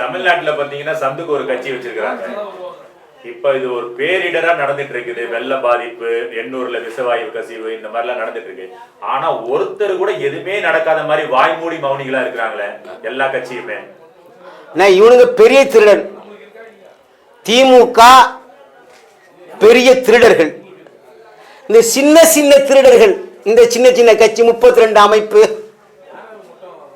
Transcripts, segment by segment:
தமிழ்நாட்டுல பாத்தீங்கன்னா சந்துக்கு ஒரு கட்சி வச்சிருக்கிறாங்க. இப்ப இது ஒரு பேரிடரா நடந்துட்டு இருக்குது வெள்ள பாதிப்பு எண்ணூர்ல விசவாயு கசிவு இந்த மாதிரி எல்லாம் நடந்துட்டு இருக்கு ஆனா ஒருத்தர் கூட எதுவுமே நடக்காத மாதிரி வாய்மூடி மௌனிகளா இருக்கிறாங்களே எல்லா கட்சியுமே. நான் இவனுங்க பெரிய திருடன். திமுக பெரிய திருடர்கள். இந்த சின்ன சின்ன திருடர்கள் இந்த சின்ன சின்ன கட்சி முப்பத்தி ரெண்டு அமைப்பு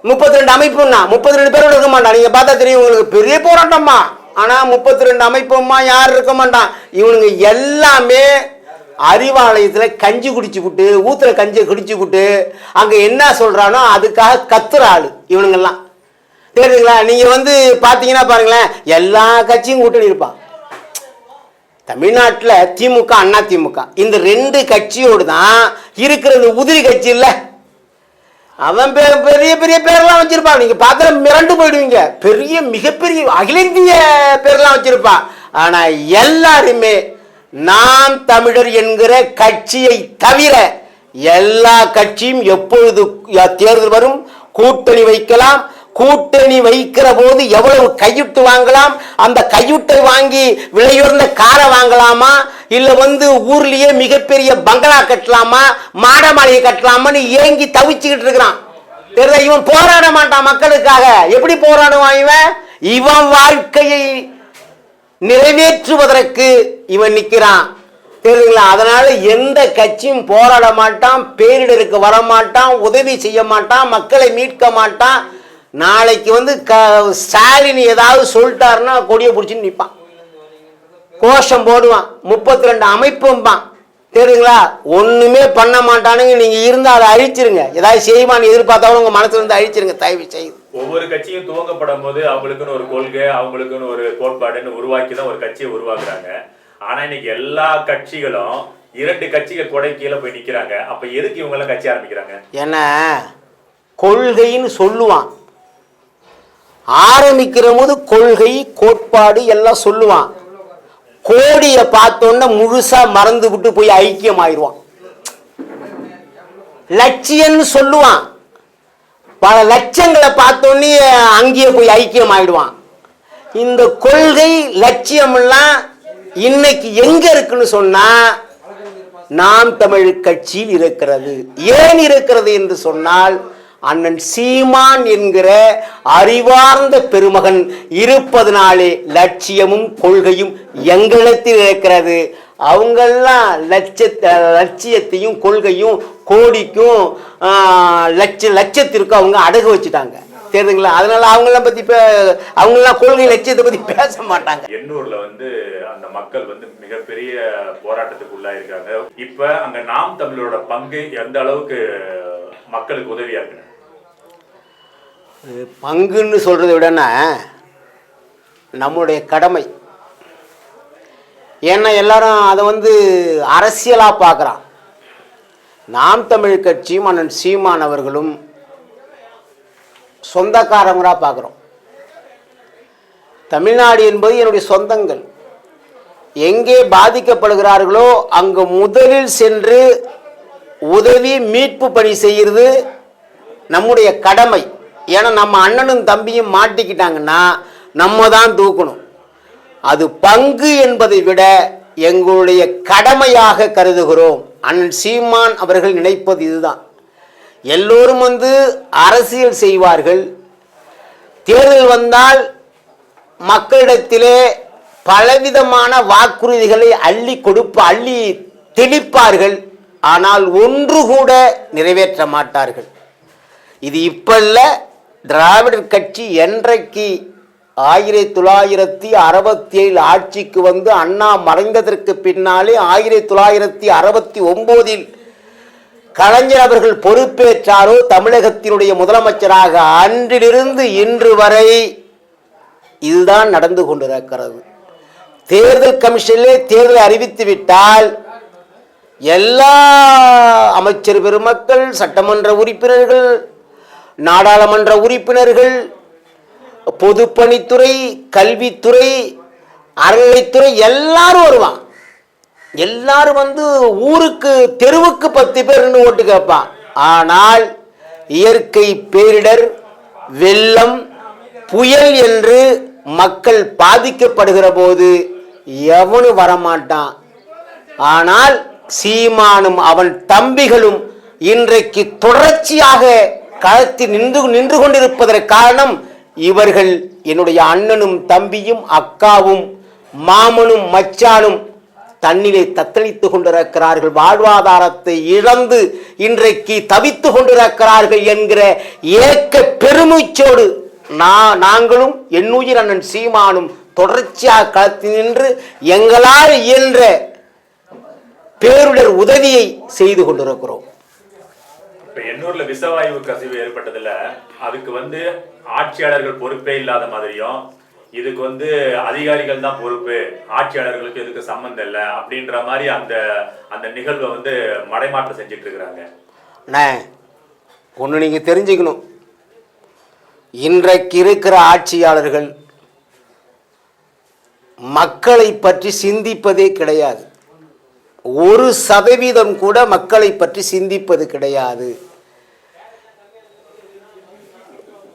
முப்பத்தி ரெண்டு அமைப்புன்னா முப்பத்தி ரெண்டு பேரோட இருக்க மாட்டான் நீங்க பார்த்தா தெரியும் உங்களுக்கு பெரிய போராட்டம்மா. ஆனா முப்பத்தி ரெண்டு அமைப்புமா யார் இருக்க மாட்டான் இவனுங்க எல்லாமே அறிவாலயத்தில் கஞ்சி குடிச்சு விட்டு ஊத்துல கஞ்சியை குடிச்சு விட்டு அங்க என்ன சொல்றானோ அதுக்காக கத்துற ஆளு இவனுங்கெல்லாம். தெரியுதுங்களா? நீங்க வந்து பாத்தீங்கன்னா பாருங்களேன் எல்லா கட்சியும் கூட்டணி இருப்பான் தமிழ்நாட்டில் திமுக அண்ணா திமுக. இந்த ரெண்டு கட்சியோடு தான் இருக்கிறது உதிரி கட்சி இல்லை. அவன் பெ- பெரிய பெரிய பேர்லாம் வச்சிருப்பான். நீங்க பார்த்தா மிரண்டு போயிடுவீங்க. பெரிய மிகப்பெரிய அகில இந்திய பேர்லாம் வச்சிருப்பான். ஆனா எல்லாருமே நாம் தமிழர் என்கிற கட்சியை தவிர எல்லா கட்சியும் எப்பொழுது தேர்தல் வரும் கூட்டணி வைக்கலாம் கூட்டணி வைக்கிற போது எவ்வளவு கையுட்டு வாங்கலாம்? அந்த கையுட்டை வாங்கி விலையுயர்ந்த காரை வாங்கலாமா? இல்ல வந்து ஊர்லயே மிகப்பெரிய பங்களா கட்டலாமா? மாட மாளிகை கட்டலாமான்னு ஏங்கி தவிச்சுக்கிட்டு இருக்கிறான். தெரியுதா இவன் போராட மாட்டான் மக்களுக்காக. எப்படி போராடுவான் இவன்? இவன் வாழ்க்கையை நிறைவேற்றுவதற்கு இவன் நிற்கிறான். தெரியுங்களா அதனால எந்த கட்சியும் போராட மாட்டான் பேரிடருக்கு வர மாட்டான் உதவி செய்ய மாட்டான் மக்களை மீட்க மாட்டான். நாளைக்கு வந்து க ஸ்டாலின் ஏதாவது சொல்லிட்டாருன்னா கொடியை பிடிச்சின்னு நிற்பான் கோஷம் போடுவான். முப்பத்தி ரெண்டு அமைப்பும்பான். தெரியுங்களா ஒண்ணுமே பண்ண மாட்டானுங்க. நீங்க இருந்தா அதை அழிச்சிருங்க. ஏதாவது செய்வான்னு எதிர்பார்த்தாலும் உங்க மனசுல இருந்து அழிச்சிருங்க தயவு செய்து. ஒவ்வொரு கட்சியும் துவங்கப்படும் போது அவங்களுக்குன்னு ஒரு கொள்கை அவங்களுக்குன்னு ஒரு கோட்பாடுன்னு உருவாக்கி தான் ஒரு கட்சியை உருவாக்குறாங்க. ஆனா இன்னைக்கு எல்லா கட்சிகளும் இரண்டு கட்சிகள் கொடை கீழே போய் நிக்கிறாங்க. அப்ப எதுக்கு இவங்க எல்லாம் கட்சி ஆரம்பிக்கிறாங்க? ஏன்னா கொள்கைன்னு சொல்லுவான். ஆரம்பிக்கிற போது கொள்கை கோட்பாடு எல்லாம் சொல்லுவான். கோடியை பார்த்தோன்னே முழுசா மறந்து விட்டு போய் ஐக்கியம் ஆயிடுவான் லட்சியம்னு சொல்லுவான். பல லட்சங்களை பார்த்தோன்னே அங்கேயே போய் ஐக்கியம் ஆயிடுவான் இந்த கொள்கை லட்சியம்லாம் இன்னைக்கு எங்க இருக்குன்னு சொன்னா நாம் தமிழ் கட்சியில் இருக்கிறது. ஏன் இருக்கிறது என்று சொன்னால் அண்ணன் சீமான் என்கிற அறிவார்ந்த பெருமகன் இருப்பதனாலே லட்சியமும் கொள்கையும் எங்களிடத்தில் இருக்கிறது. அவங்கெல்லாம் லட்ச லட்சியத்தையும் கொள்கையும் கோடிக்கும் லட்ச லட்சத்திற்கும் அவங்க அடகு வச்சுட்டாங்க. தெரியுதுங்களா? அதனால அவங்களாம் பத்தி அவங்களாம் அவங்கெல்லாம் கொள்கை லட்சியத்தை பத்தி பேச மாட்டாங்க. எண்ணூர்ல வந்து அந்த மக்கள் வந்து மிகப்பெரிய போராட்டத்துக்கு உள்ளாயிருக்காங்க. இப்ப அங்க நாம் தமிழரோட பங்கு எந்த அளவுக்கு மக்களுக்கு உதவியா இருக்கு பங்குன்னு சொல்கிறத விடனா நம்முடைய கடமை. ஏன்னா எல்லாரும் அதை வந்து அரசியலாக பார்க்குறான். நாம் தமிழ் கட்சியும் அண்ணன் சீமான் அவர்களும் சொந்தக்காரங்களாக பார்க்குறோம். தமிழ்நாடு என்பது என்னுடைய சொந்தங்கள். எங்கே பாதிக்கப்படுகிறார்களோ அங்கு முதலில் சென்று உதவி மீட்பு பணி செய்கிறது நம்முடைய கடமை. ஏன்னா நம்ம அண்ணனும் தம்பியும் மாட்டிக்கிட்டாங்கன்னா நம்ம தான் தூக்கணும். அது பங்கு என்பதை விட எங்களுடைய கடமையாக கருதுகிறோம். அண்ணன் சீமான் அவர்கள் நினைப்பது இதுதான். எல்லோரும் வந்து அரசியல் செய்வார்கள். தேர்தல் வந்தால் மக்களிடத்திலே பலவிதமான வாக்குறுதிகளை அள்ளி கொடுப்ப அள்ளி தெளிப்பார்கள். ஆனால் ஒன்று கூட நிறைவேற்ற மாட்டார்கள். இது இப்போ இல்லை திராவிடர் கட்சி என்றைக்கு ஆயிரத்தி தொள்ளாயிரத்தி அறுபத்தி ஏழு ஆட்சிக்கு வந்து அண்ணா மறைந்ததற்கு பின்னாலே ஆயிரத்தி தொள்ளாயிரத்தி அறுபத்தி ஒம்போதில் கலைஞர் அவர்கள் பொறுப்பேற்றாரோ தமிழகத்தினுடைய முதலமைச்சராக அன்றிலிருந்து இன்று வரை இதுதான் நடந்து கொண்டிருக்கிறது. தேர்தல் கமிஷனிலே தேர்தலை அறிவித்து விட்டால் எல்லா அமைச்சர் பெருமக்கள் சட்டமன்ற உறுப்பினர்கள் நாடாளுமன்ற உறுப்பினர்கள் பொதுப்பணித்துறை கல்வித்துறை அறநிலைத்துறை எல்லாரும் வருவான் எல்லாரும் வந்து ஊருக்கு தெருவுக்கு பத்து பேர் நின்று ஓட்டு கேட்பான் ஆனால் இயற்கை பேரிடர் வெள்ளம் புயல் என்று மக்கள் பாதிக்கப்படுகிற போது எவனும் வரமாட்டான். ஆனால் சீமானும் அவன் தம்பிகளும் இன்றைக்கு தொடர்ச்சியாக களத்தில் நின்று நின்று கொண்டிருப்பதற்கு காரணம் இவர்கள் என்னுடைய அண்ணனும் தம்பியும் அக்காவும் மாமனும் மச்சானும் தன்னிலே தத்தளித்துக் கொண்டிருக்கிறார்கள். வாழ்வாதாரத்தை இழந்து இன்றைக்கு தவித்துக் கொண்டிருக்கிறார்கள் என்கிற ஏக்க பெருமூச்சோடு நான் நாங்களும் என்னுயிர் அண்ணன் சீமானும் தொடர்ச்சியாக களத்தில் நின்று எங்களால் இயன்ற பேருடர் உதவியை செய்து கொண்டிருக்கிறோம். இப்ப எண்ணூர்ல விசவாயு கசிவு ஏற்பட்டதுல அதுக்கு வந்து ஆட்சியாளர்கள் பொறுப்பே இல்லாத மாதிரியும் இதுக்கு வந்து அதிகாரிகள் தான் பொறுப்பு ஆட்சியாளர்களுக்கு இதுக்கு சம்மந்தம் இல்லை அப்படின்ற மாதிரி அந்த அந்த நிகழ்வை வந்து மடைமாற்றம் செஞ்சுட்டு இருக்கிறாங்க. அண்ணே ஒன்று நீங்கள் தெரிஞ்சுக்கணும். இன்றைக்கு இருக்கிற ஆட்சியாளர்கள் மக்களை பற்றி சிந்திப்பதே கிடையாது. ஒரு சதவீதம் கூட மக்களை பற்றி சிந்திப்பது கிடையாது.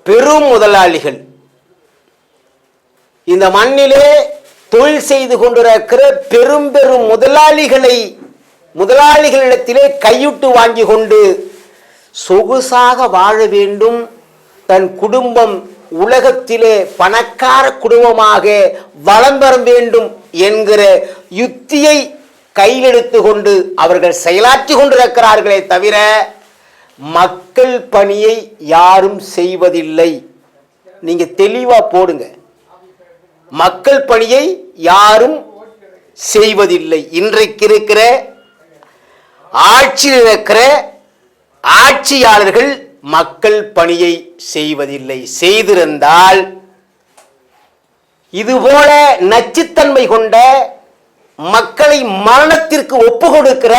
பெரும் முதலாளிகள். இந்த மண்ணிலே தொழில் செய்து கொண்டிருக்கிற பெரும் பெரும் முதலாளிகளை முதலாளிகளிடத்திலே கையுட்டு வாங்கி கொண்டு சொகுசாக வாழ வேண்டும். தன் குடும்பம் உலகத்திலே பணக்கார குடும்பமாக வளம் பெற வேண்டும் என்கிற யுத்தியை கையில் கொண்டு அவர்கள் செயலாற்றி கொண்டிருக்கிறார்களே தவிர மக்கள் பணியை யாரும் செய்வதில்லை. நீங்க தெளிவா போடுங்க. மக்கள் பணியை யாரும் செய்வதில்லை. இன்றைக்கு இருக்கிற ஆட்சியில் இருக்கிற ஆட்சியாளர்கள் மக்கள் பணியை செய்வதில்லை. செய்திருந்தால் இதுபோல நச்சுத்தன்மை கொண்ட மக்களை மரணத்திற்கு ஒப்பு கொடுக்கிற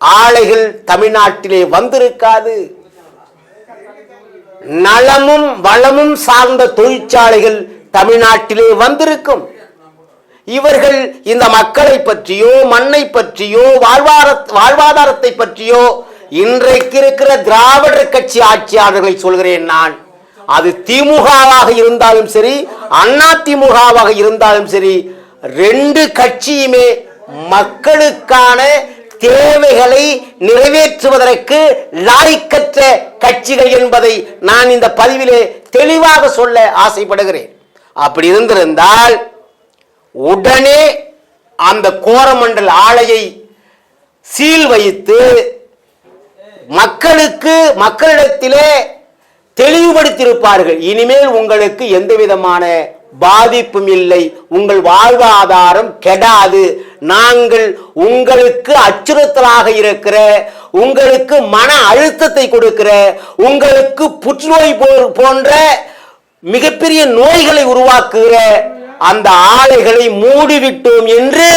ஆலைகள் தமிழ்நாட்டிலே வந்திருக்காது. நலமும் வளமும் சார்ந்த தொழிற்சாலைகள் தமிழ்நாட்டிலே வந்திருக்கும். இவர்கள் இந்த மக்களை பற்றியோ மண்ணை பற்றியோ வாழ்வார வாழ்வாதாரத்தை பற்றியோ இன்றைக்கு இருக்கிற திராவிடர் கட்சி ஆட்சியாளர்களை சொல்கிறேன் நான். அது திமுகவாக இருந்தாலும் சரி அண்ணா திமுகவாக இருந்தாலும் சரி ரெண்டு கட்சியுமே மக்களுக்கான தேவைகளை நிறைவேற்றுவதற்கு லாய்க்கற்ற கட்சிகள் என்பதை நான் இந்த பதிவிலே தெளிவாக சொல்ல ஆசைப்படுகிறேன். அப்படி இருந்திருந்தால் உடனே அந்த கோரமண்டல் ஆலையை சீல் வைத்து மக்களுக்கு மக்களிடத்திலே தெளிவுபடுத்தியிருப்பார்கள். இனிமேல் உங்களுக்கு எந்த விதமான பாதிப்பும் இல்லை. உங்கள் வாழ்வாதாரம் கெடாது. நாங்கள் உங்களுக்கு அச்சுறுத்தலாக இருக்கிற உங்களுக்கு மன அழுத்தத்தை கொடுக்கிற உங்களுக்கு புற்றுநோய் போன்ற மிகப்பெரிய நோய்களை உருவாக்குகிற அந்த ஆலைகளை மூடிவிட்டோம் என்று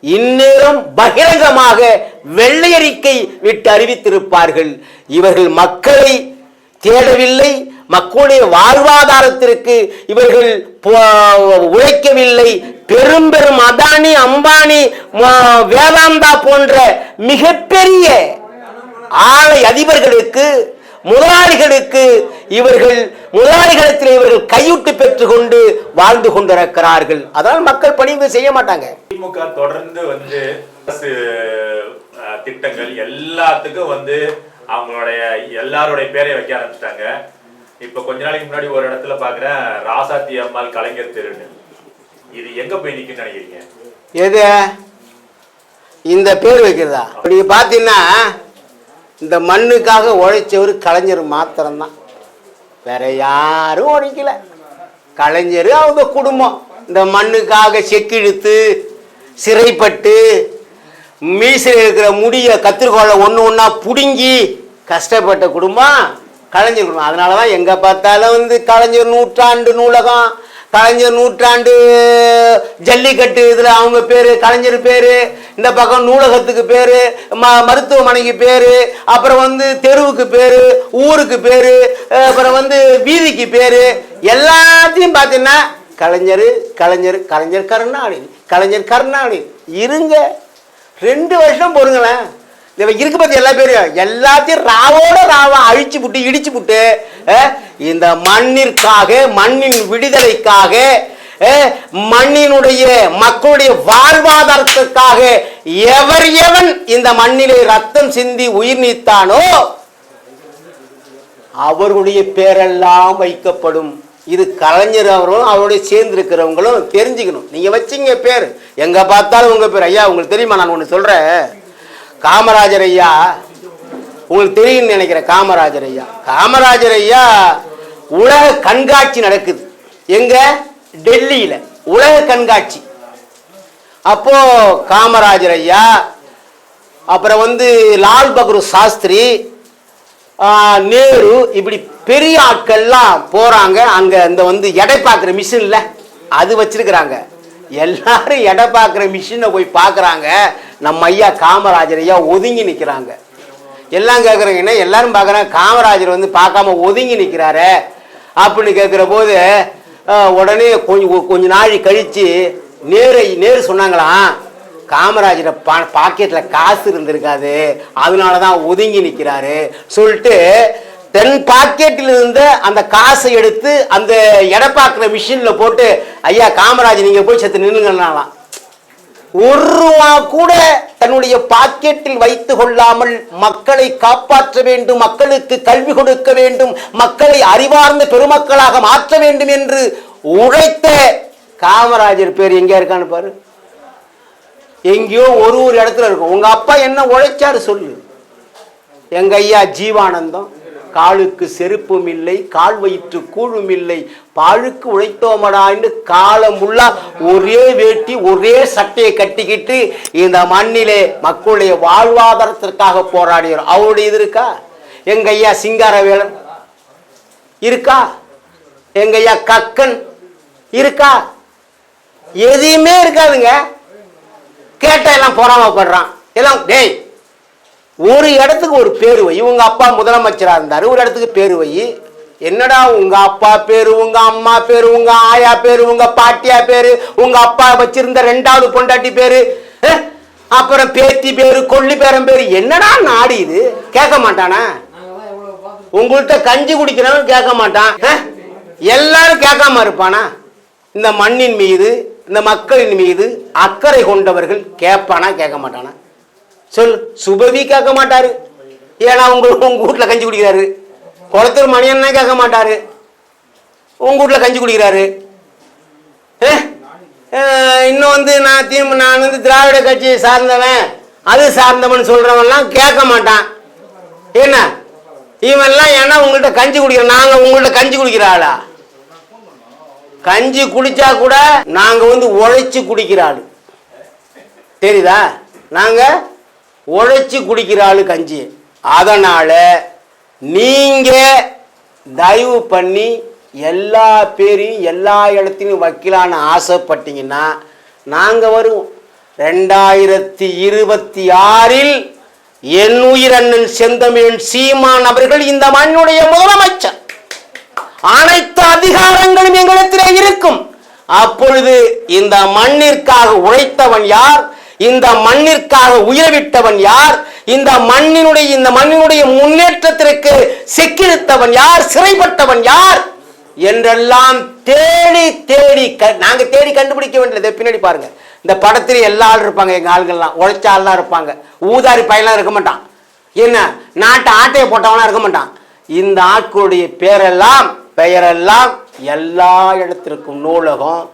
இந்நேரம் பகிரங்கமாக வெள்ளையறிக்கை விட்டு அறிவித்திருப்பார்கள். இவர்கள் மக்களை தேடவில்லை. மக்களுடைய வாழ்வாதாரத்திற்கு இவர்கள் உழைக்கவில்லை. பெரும் பெரும் அதானி அம்பானி வேதாந்தா போன்ற மிகப்பெரிய ஆலை அதிபர்களுக்கு முதலாளிகளுக்கு இவர்கள் முதலாளிகளத்தில் இவர்கள் கையூட்டு பெற்றுக்கொண்டு வாழ்ந்து கொண்டிருக்கிறார்கள். அதனால் மக்கள் பணிவு செய்ய மாட்டாங்க. திமுக தொடர்ந்து வந்து திட்டங்கள் எல்லாத்துக்கும் வந்து அவங்களுடைய எல்லாருடைய பேரை வைக்க ஆரம்பிச்சிட்டாங்க. இப்போ கொஞ்ச நாளைக்கு முன்னாடி ஒரு இடத்துல பாக்குறேன் ராசாத்தி அம்மாள் கலைஞர் தெருன்னு. இது எங்க போய் நிக்குன்னு நினைக்கிறீங்க? எது? இந்த பேர் வைக்கிறதா? அப்படி பார்த்தீங்கன்னா இந்த மண்ணுக்காக உழைச்சவர் கலைஞர் மாத்திரம்தான். வேற யாரும் உழைக்கல. கலைஞர் அவங்க குடும்பம். இந்த மண்ணுக்காக செக்கிழுத்து சிறைப்பட்டு மீசையில் இருக்கிற முடிய கத்திரிக்கோளை ஒன்று ஒன்றா பிடுங்கி கஷ்டப்பட்ட குடும்பம். கலைஞர் குடும்பம். அதனால தான் எங்கே பார்த்தாலும் வந்து கலைஞர் நூற்றாண்டு நூலகம் கலைஞர் நூற்றாண்டு ஜல்லிக்கட்டு இதில் அவங்க பேர் கலைஞர் பேர் இந்த பக்கம் நூலகத்துக்கு பேர் ம மருத்துவமனைக்கு பேர் அப்புறம் வந்து தெருவுக்கு பேர் ஊருக்கு பேர் அப்புறம் வந்து வீதிக்கு பேர் எல்லாத்தையும் பார்த்தீங்கன்னா கலைஞர் கலைஞர் கலைஞர் கருணாநிதி கலைஞர் கருணாநிதி. இருங்க. ரெண்டு வருஷம் பொறுங்களேன். இவன் இருக்கு பத்தி எல்லா பேரும் எல்லாத்தையும் ராவோட ராவா அழிச்சு புட்டு இடிச்சு புட்டு இந்த மண்ணிற்காக மண்ணின் விடுதலைக்காக மண்ணினுடைய மக்களுடைய வாழ்வாதாரத்துக்காக எவர் எவன் இந்த மண்ணிலே ரத்தம் சிந்தி உயிர் நீத்தானோ அவர்களுடைய பேரெல்லாம் வைக்கப்படும். இது கலைஞர் அவரும் அவருடைய சேர்ந்து இருக்கிறவங்களும் தெரிஞ்சுக்கணும். நீங்க வச்சீங்க பேர். எங்க பார்த்தாலும் உங்க பேர். ஐயா உங்களுக்கு தெரியுமா? நான் ஒன்று சொல்றேன். காமராஜர் ஐயா உங்களுக்கு தெரியும்னு நினைக்கிறேன் காமராஜர் ஐயா காமராஜர் ஐயா உலக கண்காட்சி நடக்குது. எங்க? டெல்லியில. உலக கண்காட்சி. அப்போ காமராஜர் ஐயா அப்புறம் வந்து லால் பகதூர் சாஸ்திரி நேரு இப்படி பெரிய ஆட்கள்லாம் போறாங்க. அங்க இந்த வந்து எடை பார்க்குற மிஷின்ல. அது வச்சிருக்கிறாங்க. எல்லாரும் எடை பார்க்குற மிஷினை போய் பார்க்குறாங்க நம்ம ஐயா காமராஜர் ஐயா ஒதுங்கி நிற்கிறாங்க எல்லாம் கேட்குறாங்கன்னா எல்லாரும் பார்க்குறாங்க காமராஜர் வந்து பார்க்காம ஒதுங்கி நிற்கிறாரு அப்படின்னு கேட்குற போது உடனே கொஞ்சம் கொஞ்ச நாள் கழித்து நேரு நேரு சொன்னாங்களாம் காமராஜரை பா பாக்கெட்டில் காசு இருந்திருக்காது அதனால தான் ஒதுங்கி நிற்கிறாரு சொல்லிட்டு தென் பாக்கெட்டில் இருந்த அந்த காசை எடுத்து அந்த எடை பார்க்குற மிஷினில் போட்டு ஐயா காமராஜர் நீங்கள் போய் செத்து நின்னுங்கன்னாலாம் ஒரு ரூபா கூட தன்னுடைய பாக்கெட்டில் வைத்து கொள்ளாமல் மக்களை காப்பாற்ற வேண்டும் மக்களுக்கு கல்வி கொடுக்க வேண்டும் மக்களை அறிவார்ந்த பெருமக்களாக மாற்ற வேண்டும் என்று உழைத்த காமராஜர் பேர் எங்கே இருக்கான்னு பாரு. எங்கேயோ ஒரு ஒரு இடத்துல இருக்கும். உங்க அப்பா என்ன உழைச்சாரு சொல்லு. எங்க ஐயா ஜீவானந்தம். காலுக்கு செருப்பும் இல்லை கால் வயிற்று கூழும் இல்லை பாழுக்கு உழைத்தோமடான்னு காலம் ஃபுல்லா ஒரே வேட்டி ஒரே சட்டையை கட்டிக்கிட்டு இந்த மண்ணிலே மக்களுடைய வாழ்வாதாரத்திற்காக போராடியோர் அவருடைய இது இருக்கா? எங்க ஐயா சிங்காரவேலன் இருக்கா? எங்க ஐயா கக்கன் இருக்கா? எதையுமே இருக்காதுங்க. கேட்டா எல்லாம் பொறாமப்படுறான். எல்லாம் டேய் ஒரு இடத்துக்கு ஒரு பேர் வை. உங்க அப்பா முதலமைச்சராக இருந்தார். ஒரு இடத்துக்கு பேர் வை. என்னடா உங்க அப்பா பேரு உங்க அம்மா பேரு உங்க ஆயா பேரு உங்க பாட்டியா பேரு உங்க அப்பா வச்சிருந்த ரெண்டாவது பொண்டாட்டி பேரு அப்புறம் பேத்தி பேரு கொள்ளி பேரன் பேரு. என்னடா நாடு இது? கேட்க மாட்டானா? உங்கள்கிட்ட கஞ்சி குடிக்கிறவன் கேட்க மாட்டான். எல்லாரும் கேட்காம இருப்பானா? இந்த மண்ணின் மீது இந்த மக்களின் மீது அக்கறை கொண்டவர்கள் கேட்பானா கேட்க மாட்டானா? சொல் சுபவி கேட்க மாட்டாரு. ஏன்னா உங்க உங்க வீட்டில் கஞ்சி குடிக்கிறாரு. குளத்தூர் மணியன்னா கேட்க மாட்டாரு. உங்க வீட்டில் கஞ்சி குடிக்கிறாரு. இன்னும் வந்து நான் தீம் நான் வந்து திராவிட கட்சியை சார்ந்தவன் அது சார்ந்தவன் சொல்றவன்லாம் கேட்க மாட்டான். என்ன? இவன்லாம் ஏன்னா உங்கள்கிட்ட கஞ்சி குடிக்கிற நாங்கள் உங்கள்கிட்ட கஞ்சி குடிக்கிற ஆளா? கஞ்சி குடிச்சா கூட நாங்கள் வந்து உழைச்சி குடிக்கிற ஆள். தெரியுதா? நாங்கள் உழைச்சி குடிக்கிறாள் கஞ்சி. அதனால் நீங்கள் தயவு பண்ணி எல்லா பேரையும் எல்லா இடத்துலையும் வைக்கலான்னு ஆசைப்பட்டீங்கன்னா நாங்கள் வருவோம். ரெண்டாயிரத்தி இருபத்தி ஆறில் என் உயிர் அண்ணன் செந்தமிழன் சீமான் அவர்கள் இந்த மண்ணுடைய முதலமைச்சர். அனைத்து அதிகாரங்களும் எங்களிடத்திலே இருக்கும். அப்பொழுது இந்த மண்ணிற்காக உழைத்தவன் யார்? இந்த மண்ணிற்காக உயர்விட்டவன் யார்? இந்த மண்ணினுடைய இந்த மண்ணினுடைய முன்னேற்றத்திற்கு செக்கிழுத்தவன் யார்? சிறைப்பட்டவன் யார்? என்றெல்லாம் தேடி தேடி க- நாங்க தேடி கண்டுபிடிக்க வேண்டியது பின்னாடி பாருங்க. இந்த படத்துல எல்லா ஆள் இருப்பாங்க எங்க ஆளுங்கள்லாம் உழைச்ச ஆள்லாம் இருப்பாங்க. ஊதாரி பையன்லாம் இருக்க மாட்டான். என்ன? நாட்டை ஆட்டையை போட்டவனா இருக்க மாட்டான். இந்த ஆட்களுடைய பேரெல்லாம் பெயரெல்லாம் எல்லா இடத்திற்கும் நூலகம்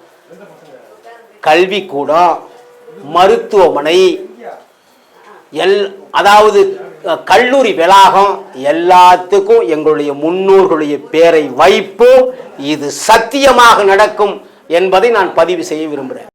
கல்விக்கூடம் மருத்துவமனை. எல் அதாவது கல்லூரி வளாகம் எல்லாத்துக்கும் எங்களுடைய முன்னோர்களுடைய பேரை வைப்போம். இது சத்தியமாக நடக்கும் என்பதை நான் பதிவு செய்ய விரும்புகிறேன்.